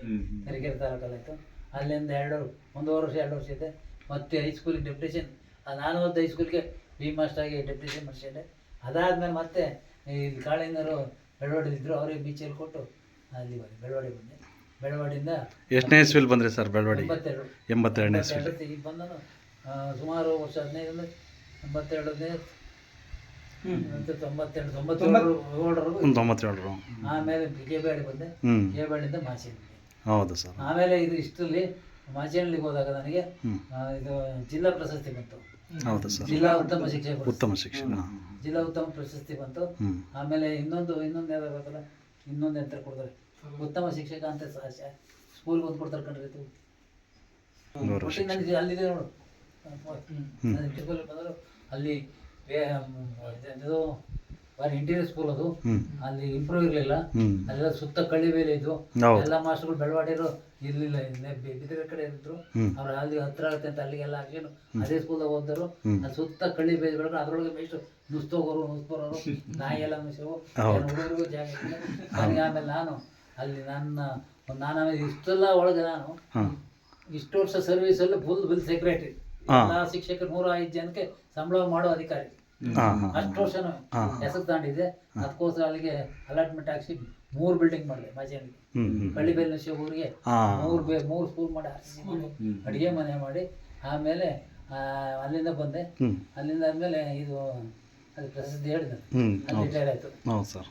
ಹ್ಮ್. ತರೀಕೆರೆ ಅಲ್ಲಿಂದ ಎರಡು ಒಂದೂವರೆ ವರ್ಷ ಎರಡು ವರ್ಷ ಇದೆ. ಮತ್ತೆ ಹೈಸ್ಕೂಲಿಗೆ ಡೆಪ್ಟೇಷನ್ ನಾನು ಓದಿದ ಹೈಸ್ಕೂಲ್ಗೆ ಬಿ ಮಾಸ್ಟರ್ ಆಗಿ ಡೆಪ್ಯುಟೇಷನ್ ಮಾಡಿಸಿದೆ ಅದಾದ್ಮೇಲೆ ಮತ್ತೆ ಈ ಕಾಳಿಂಗರು ಬೆಳವಾಡಿದ್ರು ಅವರಿಗೆ ಬೀಚಲ್ಲಿ ಕೊಟ್ಟು ಅಲ್ಲಿ ಬಂದೆ ಬೆಳವಾಡಿ ಬಂದೆ. ಬೆಳವಾಡಿಯಿಂದ ಎಷ್ಟನೇ ಇಸ್ವಿಲ್ ಬಂದ್ರೆ ಸರ್ ಬೆಳವಾಡಿ? ಎಂಬತ್ತೆರಡು. ಎಂಬತ್ತೆರಡನೇ ಇಸ್ವಿಲ್ ಈಗ ಬಂದನು. ಸುಮಾರು ವರ್ಷ ಹದಿನೈದು ಎಂಬತ್ತೆರಡನೇ ತೊಂಬತ್ತೆರಡು ತೊಂಬತ್ತೇಳು ತೊಂಬತ್ತೇಳರು ಆಮೇಲೆ ಕೆ ಬೇಡಿ ಬಂದೆ ಕೆ ಬೇಡಿಂದ ಹೌದು ಸರ್. ಆಮೇಲೆ ಇದು ಇಷ್ಟರಲ್ಲಿ ಮಾಚೇನಹಳ್ಳಿಗೆ ಹೋದಾಗ ನನಗೆ ಇದು ಜಿಲ್ಲಾ ಪ್ರಶಸ್ತಿ ಬಂತು. ಹೌದು ಸರ್. ಜಿಲ್ಲಾ ಉತ್ತಮ ಶಿಕ್ಷಕ ಉತ್ತಮ ಶಿಕ್ಷಣ ಜಿಲ್ಲಾ ಉತ್ತಮ ಪ್ರಶಸ್ತಿ ಬಂತು. ಆಮೇಲೆ ಇನ್ನೊಂದು ಇನ್ನೊಂದು ಯಾವ್ದು ಗೊತ್ತಲ್ಲ? ಇನ್ನೊಂದು ಯಂತ್ರ ಕೊಡ್ತಾರೆ. ಉತ್ತಮ ಶಿಕ್ಷಕ ಅಂತ ಸ್ಕೂಲ್ ಬಂದು ಕೊಡ್ತಾರೆ ಕಣ್ರಿ ನನಗೆ ಅಲ್ಲಿದೆ ನೋಡು. ಅಲ್ಲಿ ಇದು ಬಾರಿ ಇಂಟೀರಿಯರ್ ಸ್ಕೂಲ್ ಅದು. ಅಲ್ಲಿ ಇಂಪ್ರೂವ್ ಇರಲಿಲ್ಲ. ಅಲ್ಲೆಲ್ಲ ಸುತ್ತ ಕಳ್ಳಿ ಬೇಲೆ ಇದ್ವು. ಎಲ್ಲ ಮಾಸ್ಟರ್ಗಳು ಬೆಳವಾಡಿರು ಇರ್ಲಿಲ್ಲ. ಬಿದಿರೆ ಕಡೆ ಇದ್ರು. ಅವ್ರು ಅಲ್ಲಿ ಹತ್ರ ಆಗುತ್ತೆ ಅಂತ ಅಲ್ಲಿಗೆಲ್ಲ ಹಾಕಿದ್ರು ಅದೇ ಸ್ಕೂಲ್ದಾಗ ಓದಿದ್ರು. ಅಲ್ಲಿ ಸುತ್ತ ಕಳ್ಳಿ ಬೇಜ್ ಬೆಳಗ್ಗೆ ಅದ್ರೊಳಗೆ ಮೇಷ್ಟು ನುಸ್ತೋಗೋರು ನುಸ್ಬರೋರು ನಾಯಿ ಎಲ್ಲ ನುಸವು. ಹುಡುಗರಿಗೂ ಜಾಗ ನನಗೆ ಆಮೇಲೆ ನಾನು ಅಲ್ಲಿ ನನ್ನ ನಾನು ಆಮೇಲೆ ಇಷ್ಟೆಲ್ಲ ಒಳಗೆ ನಾನು ಇಷ್ಟು ವರ್ಷ ಸರ್ವಿಸಲ್ಲಿ ಫುಲ್ ಬಿಲ್ ಸೆಕ್ರೆಟರಿ. ಎಲ್ಲ ಶಿಕ್ಷಕರು ನೂರ ಐದು ಜನಕ್ಕೆ ಸಂಬಳ ಮಾಡೋ ಅಧಿಕಾರಿ. ಅಷ್ಟು ವರ್ಷನೂ ಎಸಕ್ ಹೆಸರು ತಾಂಡಿದೆ ಅದಕ್ಕೋಸ್ಕರ ಅಲ್ಲಿಗೆ ಅಲಾಟ್ಮೆಂಟ್ ಹಾಕ್ಸಿ ಮೂರ್ ಬಿಲ್ಡಿಂಗ್ ಮಾಡಿದೆ ಮಾಜಿ ಹ್ಞೂ ಹ್ಞೂ ಕಳ್ಳಿಬೇಲಿನ ಶಿವೂರಿಗೆ ಮೂರು ಬೇ ಮೂರ್ ಸ್ಕೂಲ್ ಮಾಡಿ ಅಡಿಗೆ ಮನೆ ಮಾಡಿ. ಆಮೇಲೆ ಆ, ಅಲ್ಲಿಂದ ಬಂದೆ. ಅಲ್ಲಿಂದ ಆದ್ಮೇಲೆ ಇದು ಅದು ಪ್ರಸಿದ್ಧಿ ಹೇಳಿದೆ ಅಲ್ಲಿ ರಿಟೈರ್ ಆಯಿತು. ಹೌದು ಸರ್.